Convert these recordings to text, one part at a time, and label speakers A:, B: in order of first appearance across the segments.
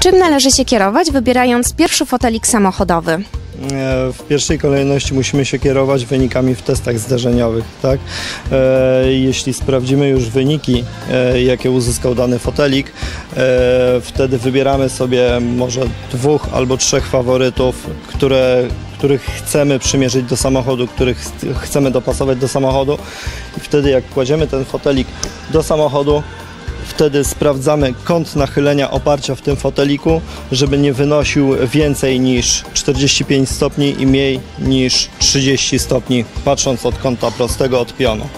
A: Czym należy się kierować, wybierając pierwszy fotelik samochodowy?
B: E, W pierwszej kolejności musimy się kierować wynikami w testach zderzeniowych, tak? E, Jeśli sprawdzimy już wyniki, e, jakie uzyskał dany fotelik, wtedy wybieramy sobie może dwóch albo trzech faworytów, które, których chcemy przymierzyć do samochodu, których ch- chcemy dopasować do samochodu i wtedy jak kładziemy ten fotelik do samochodu, Wtedy sprawdzamy kąt nachylenia oparcia w tym foteliku, żeby nie wynosił więcej niż 45 stopni i mniej niż 30 stopni, patrząc od kąta prostego od pionu.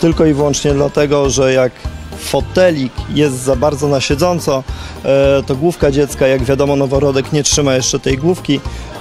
B: Tylko i wyłącznie dlatego, że jak fotelik jest za bardzo na siedząco, e, to główka dziecka, jak wiadomo, noworodek nie trzyma jeszcze tej główki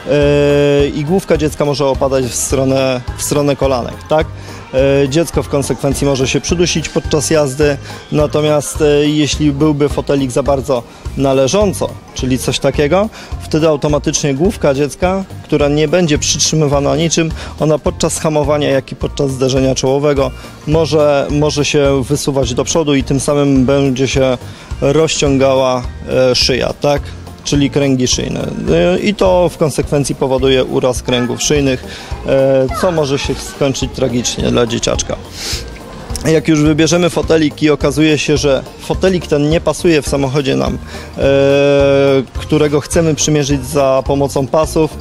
B: e, i główka dziecka może opadać w stronę, w stronę kolanek, tak? E, Dziecko w konsekwencji może się przydusić podczas jazdy, natomiast jeśli byłby fotelik za bardzo na leżąco, czyli coś takiego, wtedy automatycznie główka dziecka, która nie będzie przytrzymywana niczym, ona podczas hamowania, jak i podczas zderzenia czołowego może, może się wysuwać do przodu i tym samym będzie się rozciągała e, szyja, tak? Czyli kręgi szyjne. E, I to w konsekwencji powoduje uraz kręgów szyjnych, e, co może się skończyć tragicznie dla dzieciaczka. Jak już wybierzemy fotelik i okazuje się, że fotelik ten nie pasuje w samochodzie nam, którego chcemy przymierzyć za pomocą pasów,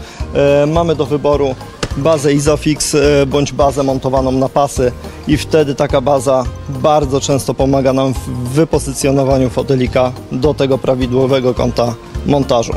B: mamy do wyboru bazę Isofix e, bądź bazę montowaną na pasy i wtedy taka baza bardzo często pomaga nam w wypozycjonowaniu fotelika do tego prawidłowego kąta montażu.